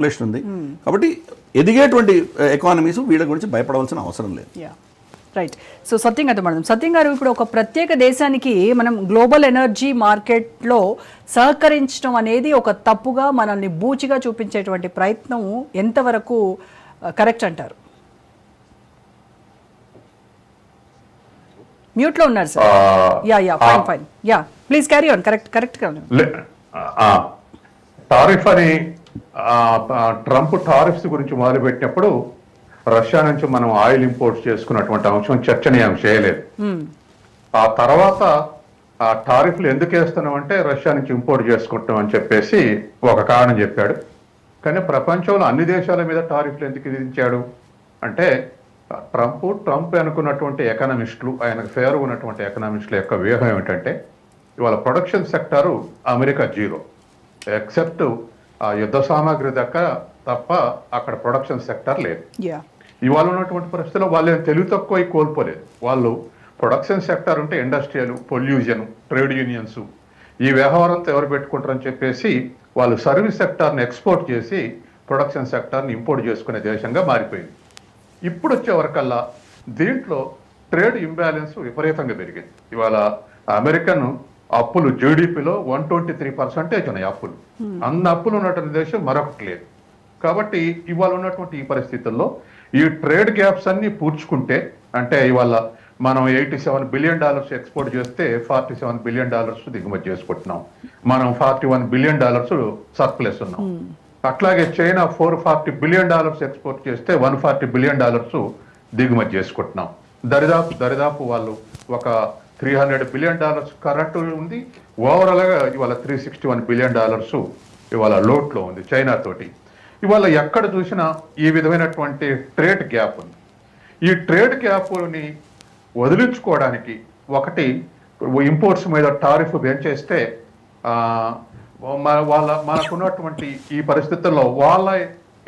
Relation ఉంది. కాబట్టి ఎదిగేటువంటి economies వీళ్ళ గురించి భయపడవలసిన అవసరం లేదు. యా రైట్ సో సత్యం గారు మేడం సత్యం గారు ఇప్పుడు ఒక ప్రత్యేక దేశానికి మనం గ్లోబల్ ఎనర్జీ మార్కెట్లో సహకరించడం అనేది ఒక తప్పుగా మనల్ని బూచిగా చూపించేటువంటి ప్రయత్నం ఎంతవరకు కరెక్ట్ అంటారు? మ్యూట్లో ఉన్నారు sir ya ya fine fine ya please carry on correct correct tariff అని ట్రంప్ టారిఫ్స్ గురించి మొదలుపెట్టినప్పుడు రష్యా నుంచి మనం ఆయిల్ ఇంపోర్ట్స్ చేసుకున్నటువంటి అంశం చర్చనీయం చేయలేదు. ఆ తర్వాత ఆ టారిఫ్లు ఎందుకు వేస్తున్నాం అంటే రష్యా నుంచి ఇంపోర్ట్ చేసుకుంటాం అని చెప్పేసి ఒక కారణం చెప్పాడు. కానీ ప్రపంచంలో అన్ని దేశాల మీద టారిఫ్లు ఎందుకు విధించాడు? అంటే ట్రంప్ ట్రంప్ అనుకున్నటువంటి ఎకనామిస్టులు ఆయనకు ఫేర్ ఉన్నటువంటి ఎకనామిస్టుల యొక్క వ్యూహం ఏమిటంటే ఇవాళ production sector America zero. Except యుద్ధ సామాగ్రి దగ్గర తప్ప అక్కడ ప్రొడక్షన్ సెక్టర్ లేదు. ఇవాళ ఉన్నటువంటి పరిస్థితుల్లో వాళ్ళు తెలివి తక్కువ కోల్పోలేదు. వాళ్ళు ప్రొడక్షన్ సెక్టర్ ఉంటే ఇండస్ట్రియల్ పొల్యూషన్ ట్రేడ్ యూనియన్స్ ఈ వ్యవహారంతో ఎవరు పెట్టుకుంటారని చెప్పేసి వాళ్ళు సర్వీస్ సెక్టార్ని ఎక్స్పోర్ట్ చేసి ప్రొడక్షన్ సెక్టార్ని ఇంపోర్ట్ చేసుకునే దేశంగా మారిపోయింది. ఇప్పుడు వచ్చే వరకల్లా దీంట్లో ట్రేడ్ ఇంబ్యాలెన్స్ విపరీతంగా పెరిగింది. ఇవాళ అమెరికన్ అప్పులు జీడిపిలో వన్ ట్వంటీ త్రీ పర్సెంటేజ్ ఉన్నాయి అప్పులు. అన్ని అప్పులు ఉన్నటువంటి దేశం మరొకటి లేదు. కాబట్టి ఇవాళ ఉన్నటువంటి ఈ పరిస్థితుల్లో ఈ ట్రేడ్ గ్యాప్స్ అన్ని పూడ్చుకుంటే అంటే ఇవాళ మనం eighty seven billion dollars export చేస్తే ఫార్టీ సెవెన్ బిలియన్ డాలర్స్ దిగుమతి చేసుకుంటున్నాం. మనం forty one billion dollars surplus ఉన్నాం. అట్లాగే China four forty billion dollars export చేస్తే వన్ ఫార్టీ బిలియన్ డాలర్స్ దిగుమతి చేసుకుంటున్నాం. దరిదాపు దరిదాపు వాళ్ళు ఒక three hundred billion dollars current ఉంది. ఓవరాల్గా ఇవాళ three sixty one billion dollars ఇవాళ లోట్లో ఉంది చైనా తోటి. ఇవాళ ఎక్కడ చూసినా ఈ విధమైనటువంటి ట్రేడ్ గ్యాప్ ఉంది. ఈ ట్రేడ్ గ్యాప్ని వదిలించుకోవడానికి ఒకటి ఇంపోర్ట్స్ మీద టారిఫ్ పెంచేస్తే వాళ్ళ మనకున్నటువంటి ఈ పరిస్థితుల్లో వాళ్ళ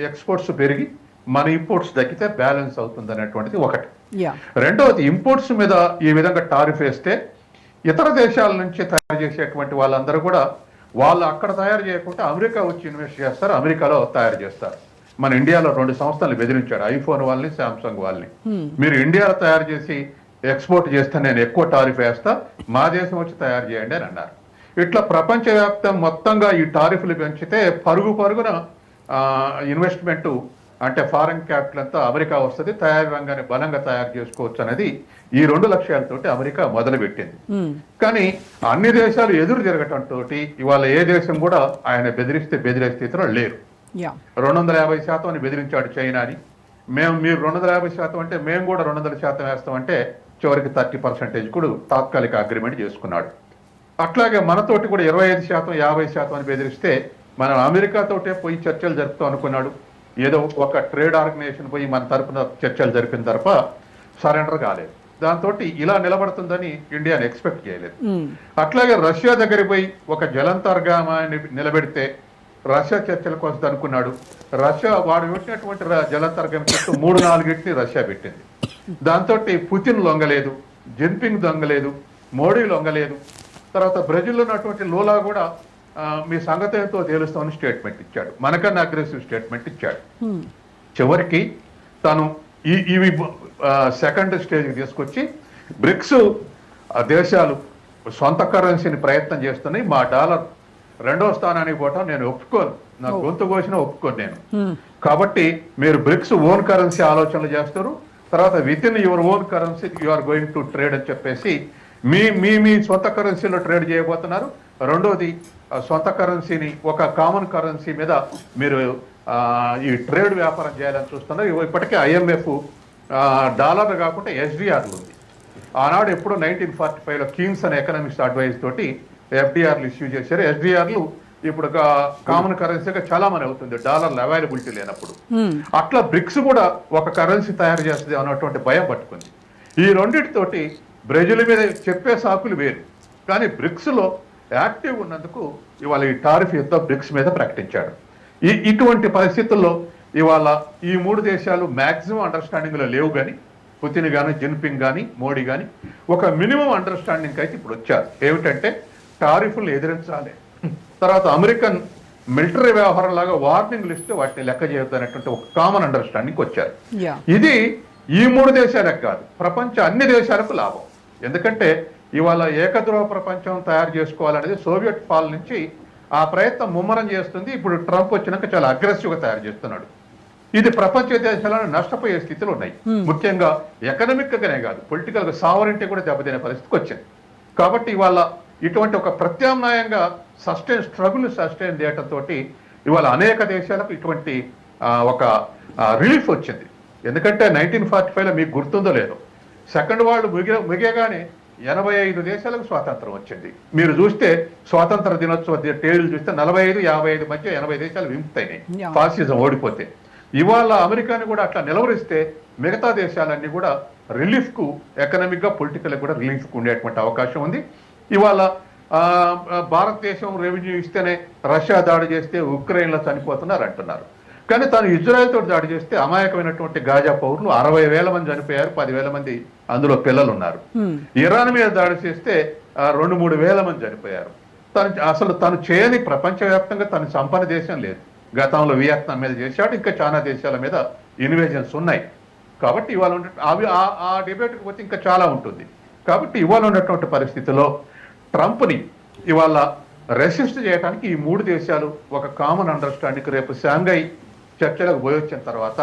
ఎక్స్పోర్ట్స్ పెరిగి మన ఇంపోర్ట్స్ తగ్గితే బ్యాలెన్స్ అవుతుంది అనేటువంటిది ఒకటి రెండవది ఇంపోర్ట్స్ మీద ఈ విధంగా టారిఫ్ వేస్తే ఇతర దేశాల నుంచి తయారు చేసేటువంటి వాళ్ళందరూ కూడా వాళ్ళు అక్కడ తయారు చేయకుండా అమెరికా వచ్చి ఇన్వెస్ట్ చేస్తారు అమెరికాలో తయారు చేస్తారు. మన ఇండియాలో రెండు సంస్థలు బెదిరించాడు ఐఫోన్ వాళ్ళని శాంసంగ్ వాళ్ళని. మీరు ఇండియాలో తయారు చేసి ఎక్స్పోర్ట్ చేస్తే నేను ఎక్కువ టారిఫ్ వేస్తా మా దేశం వచ్చి తయారు చేయండి అని అన్నారు. ఇట్లా ప్రపంచవ్యాప్తం మొత్తంగా ఈ టారిఫ్లు పెంచితే పరుగు పరుగున ఇన్వెస్ట్మెంట్ అంటే ఫారెన్ క్యాపిటల్ అంతా అమెరికా వస్తుంది తయారు రంగాన్ని బలంగా తయారు చేసుకోవచ్చు అనేది ఈ రెండు లక్ష్యాలతోటి అమెరికా మొదలుపెట్టింది. కానీ అన్ని దేశాలు ఎదురు తిరగటంతో ఇవాళ ఏ దేశం కూడా ఆయన బెదిరిస్తే బెదిరే స్థితిలో లేరు. రెండు వందల యాభై శాతం అని బెదిరించాడు చైనాని మేము మీరు రెండు వందల యాభై శాతం అంటే మేము కూడా రెండు వందల శాతం వేస్తామంటే చివరికి థర్టీ పర్సెంటేజ్ కూడా తాత్కాలిక అగ్రిమెంట్ చేసుకున్నాడు. అట్లాగే మనతోటి కూడా ఇరవై ఐదు శాతం యాభై శాతం అని బెదిరిస్తే మనం అమెరికాతోటే పోయి చర్చలు జరుపుతాం అనుకున్నాడు. ఏదో ఒక ట్రేడ్ ఆర్గనైజేషన్ పోయి మన తరపున చర్చలు జరిపిన తరప సరెండర్ కాలేదు. దాంతో ఇలా నిలబడుతుందని ఇండియాని ఎక్స్పెక్ట్ చేయలేదు. అట్లాగే రష్యా దగ్గరికి పోయి ఒక జలంతర్గామాన్ని నిలబెడితే రష్యా చర్చలకు వస్తుంది అనుకున్నాడు. రష్యా వాడు పెట్టినటువంటి జలంతర్గం చుట్టూ మూడు నాలుగింటిని రష్యా పెట్టింది. దాంతో పుతిన్ లొంగలేదు జిన్పింగ్ దొంగలేదు మోడీ లొంగలేదు తర్వాత బ్రెజిల్లో ఉన్నటువంటి లోలా కూడా మీ సంగతి ఏంటో తేలుస్తామని స్టేట్మెంట్ ఇచ్చాడు. మనకన్నా అగ్రెసివ్ స్టేట్మెంట్ ఇచ్చాడు. చివరికి తను ఈ ఇవి సెకండ్ స్టేజ్కి తీసుకొచ్చి బ్రిక్స్ దేశాలు సొంత కరెన్సీని ప్రయత్నం చేస్తున్నాయి మా డాలర్ రెండో స్థానానికి పోవటం నేను ఒప్పుకోను. నా గొంతు కోసిన ఒప్పుకోను నేను. కాబట్టి మీరు బ్రిక్స్ ఓన్ కరెన్సీ ఆలోచనలు చేస్తారు తర్వాత with in your own currency you are going to trade అని చెప్పేసి మీ మీ మీ సొంత కరెన్సీలో ట్రేడ్ చేయబోతున్నారు. రెండోది సొంత కరెన్సీని ఒక కామన్ కరెన్సీ మీద మీరు ఈ ట్రేడ్ వ్యాపారం చేయాలని చూస్తున్నారు. ఇప్పటికే ఐఎంఎఫ్ డాలర్ కాకుండా ఎస్డిఆర్లు ఉంది. ఆనాడు ఎప్పుడో నైన్టీన్ ఫార్టీ ఫైవ్లో కీన్స్ అనే ఎకనామిక్స్ అడ్వైజ్ తోటి ఎఫ్డిఆర్లు ఇష్యూ చేశారు. ఎస్డిఆర్లు ఇప్పుడు కామన్ కరెన్సీగా చాలా మంది అవుతుంది. డాలర్లు అవైలబిలిటీ లేనప్పుడు. అట్లా బ్రిక్స్ కూడా ఒక కరెన్సీ తయారు చేస్తుంది అన్నటువంటి భయం పట్టుకుంది. ఈ రెండింటితోటి బ్రెజిల్ మీద చెప్పే సాకులు వేరు. కానీ బ్రిక్స్లో యాక్టివ్ ఉన్నందుకు ఇవాళ ఈ టారిఫ్ యుద్ధం బ్రిక్స్ మీద ప్రకటించాడు. ఈ ఇటువంటి పరిస్థితుల్లో ఇవాళ ఈ మూడు దేశాలు మాక్సిమం అండర్స్టాండింగ్లో లేవు కానీ పుతిన్ కానీ జిన్పింగ్ కానీ మోడీ కానీ ఒక మినిమం అండర్స్టాండింగ్ అయితే ఇప్పుడు వచ్చారు. ఏమిటంటే టారిఫ్లు ఎదిరించాలి. తర్వాత అమెరికన్ మిలిటరీ వ్యవహారం లాగా వార్నింగ్ లిస్ట్ వాటిని లెక్క చేయొద్దు అనేటువంటి ఒక కామన్ అండర్స్టాండింగ్ వచ్చారు. ఇది ఈ మూడు దేశాలకు కాదు ప్రపంచ అన్ని దేశాలకు లాభం. ఎందుకంటే ఇవాళ ఏకధ్రువ ప్రపంచం తయారు చేసుకోవాలనేది సోవియట్ పాల్ నుంచి ఆ ప్రయత్నం ముమ్మరం చేస్తుంది. ఇప్పుడు ట్రంప్ వచ్చినాక చాలా అగ్రెసివ్గా తయారు చేస్తున్నాడు. ఇది ప్రపంచ దేశాలను నష్టపోయే స్థితిలో ఉన్నాయి. ముఖ్యంగా ఎకనామిక్ గానే కాదు పొలిటికల్గా సావరింటీ కూడా దెబ్బతినే పరిస్థితికి వచ్చింది. కాబట్టి ఇవాళ ఇటువంటి ఒక ప్రత్యామ్నాయంగా సస్టైన్ స్ట్రగుల్ సస్టైన్ తోటి ఇవాళ అనేక దేశాలకు ఇటువంటి ఒక రిలీఫ్ వచ్చింది. ఎందుకంటే నైన్టీన్ ఫార్టీ ఫైవ్లో మీకు గుర్తుందో లేదో సెకండ్ వరల్డ్ ముగియ ముగియగానే ఎనభై ఐదు దేశాలకు స్వాతంత్రం వచ్చింది. మీరు చూస్తే స్వాతంత్ర దినోత్సవ టేబుల్ చూస్తే నలభై ఐదు యాభై ఐదు మధ్య ఎనభై దేశాలు విముక్తయినాయి. ఫాసిజం ఓడిపోతే. ఇవాళ అమెరికాని కూడా అట్లా నిలవరిస్తే మిగతా దేశాలన్నీ కూడా రిలీఫ్కు ఎకనామిక్గా పొలిటికల్ కూడా రిలీఫ్కు ఉండేటువంటి అవకాశం ఉంది. ఇవాళ భారతదేశం రెవెన్యూ ఇస్తేనే రష్యా దాడి చేస్తే ఉక్రెయిన్లో చనిపోతున్నారు అంటున్నారు. కానీ తాను ఇజ్రాయెల్ తోటి దాడి చేస్తే అమాయకమైనటువంటి గాజా పౌరులు అరవై వేల మంది చనిపోయారు పదివేల మంది అందులో పిల్లలు ఉన్నారు ఇరాన్ మీద దాడి చేస్తే రెండు మూడు వేల మంది చనిపోయారు. తను అసలు తను చేయని ప్రపంచవ్యాప్తంగా తను సంపన్న దేశం లేదు. గతంలో వియత్నాం మీద చేశాడు ఇంకా చాలా దేశాల మీద ఇన్వేజన్స్ ఉన్నాయి. కాబట్టి ఇవాళ అవి ఆ- ఆ డిబేట్కి పోతే ఇంకా చాలా ఉంటుంది. కాబట్టి ఇవాళ ఉన్నటువంటి పరిస్థితిలో ట్రంప్ని ఇవాళ రెసిస్ట్ చేయడానికి ఈ మూడు దేశాలు ఒక కామన్ అండర్స్టాండింగ్ రేపు షాంఘై చర్చలకు పోయి వచ్చిన తర్వాత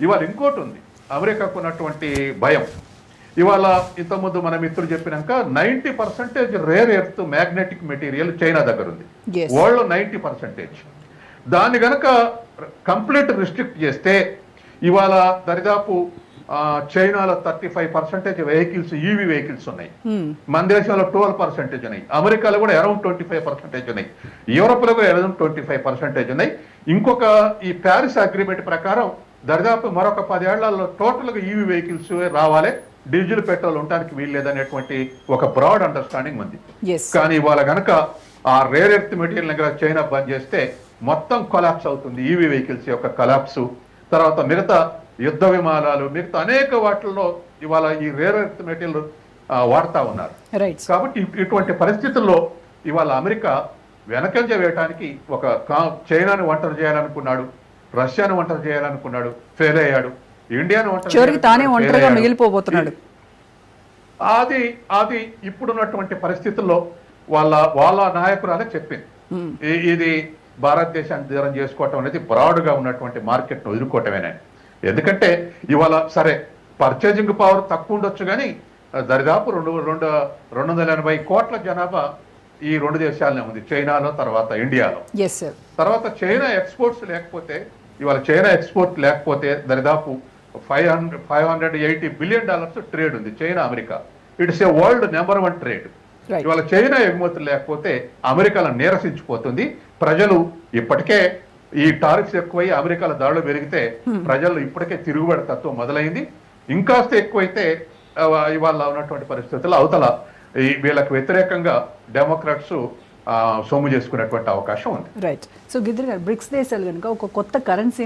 ఇవాళ ఇంకోటి ఉంది. అమెరికాకు ఉన్నటువంటి భయం. ఇవాళ ఇంతకుముందు మన మిత్రులు చెప్పినాక ninety percentage rare earth magnetic material China దగ్గర ఉంది. World ninety percentage. దాన్ని గనక కంప్లీట్ రిస్ట్రిక్ట్ చేస్తే ఇవాళ దరిదాపు చైనాలో thirty five percentage vehicles EV vehicles ఉన్నాయి. మన దేశంలో ట్వెల్వ్ పర్సెంటేజ్ ఉన్నాయి. అమెరికాలో కూడా అరౌండ్ ట్వంటీ ఫైవ్ పర్సెంటేజ్ ఉన్నాయి. యూరోప్లో కూడా అరౌండ్ ట్వంటీ ఫైవ్ పర్సెంటేజ్ ఉన్నాయి. ఇంకొక ఈ ప్యారిస్ అగ్రిమెంట్ ప్రకారం దరిదాపు మరొక పదేళ్ళలో టోటల్గా ఈవీ వెహికల్స్ రావాలి. డీజిల్ పెట్రోల్ ఉండడానికి వీల్లేదనేటువంటి ఒక బ్రాడ్ అండర్స్టాండింగ్ ఉంది. కానీ ఇవాళ గనక ఆ రేర్ ఎర్త్ మెటీరియల్ దగ్గర చైనా బంద్ చేస్తే మొత్తం కొలాప్స్ అవుతుంది. ఈవీ వెహికల్స్ యొక్క కొలాప్స్ తర్వాత మిగతా యుద్ధ విమానాలు మిగతా అనేక వాటిల్లో ఇవాళ ఈ రేర్ ఎర్త్ మెటీరియల్ వాడుతా ఉన్నారు. కాబట్టి ఇటువంటి పరిస్థితుల్లో ఇవాళ అమెరికా వెనకంజ వేయటానికి ఒక చైనాను ఒంటరి చేయాలనుకున్నాడు రష్యాను ఒంటరి చేయాలనుకున్నాడు ఫెయిల్ అయ్యాడు ఇండియాను చివరికి తానే ఒంటరిగా. మిగిలిపోబోతున్నాడు. అది అది ఇప్పుడున్నటువంటి పరిస్థితుల్లో వాళ్ళ వాళ్ళ నాయకురాలే చెప్పింది. ఈ- ఇది భారతదేశాన్ని దూరం చేసుకోవటం అనేది broad గా ఉన్నటువంటి మార్కెట్ను ఎదుర్కోవటమేనని ఎందుకంటే ఇవాళ సరే పర్చేజింగ్ పవర్ తక్కువ ఉండొచ్చు కానీ దరిదాపు రెండు రెండు రెండు వందల ఎనభై కోట్ల జనాభా ఈ రెండు దేశాలనే ఉంది. చైనాలో తర్వాత ఇండియాలో. తర్వాత చైనా ఎక్స్పోర్ట్స్ లేకపోతే ఇవాళ చైనా ఎక్స్పోర్ట్ లేకపోతే దరిదాపు five hundred five hundred eighty billion dollars trade ఉంది. China America. It's a world number one trade. ఇవాళ చైనా ఎగుమతులు లేకపోతే అమెరికాలో నీరసించిపోతుంది. ప్రజలు ఇప్పటికే ఈ టారిఫ్స్ ఎక్కువై అమెరికాలో దాడులు పెరిగితే ప్రజలు ఇప్పటికే తిరుగుబడి తత్వం మొదలైంది. ఇంకాస్త ఎక్కువైతే ఇవాళ ఉన్నటువంటి పరిస్థితుల్లో అవతల ఈ వీళ్ళకి వ్యతిరేకంగా డెమోక్రాట్స్ సొమ్ము చేసుకునేటువంటి అవకాశం ఉంది. రైట్ సో గిద్దరు గారు బ్రిక్స్ దేశాలు కనుక ఒక కొత్త కరెన్సీని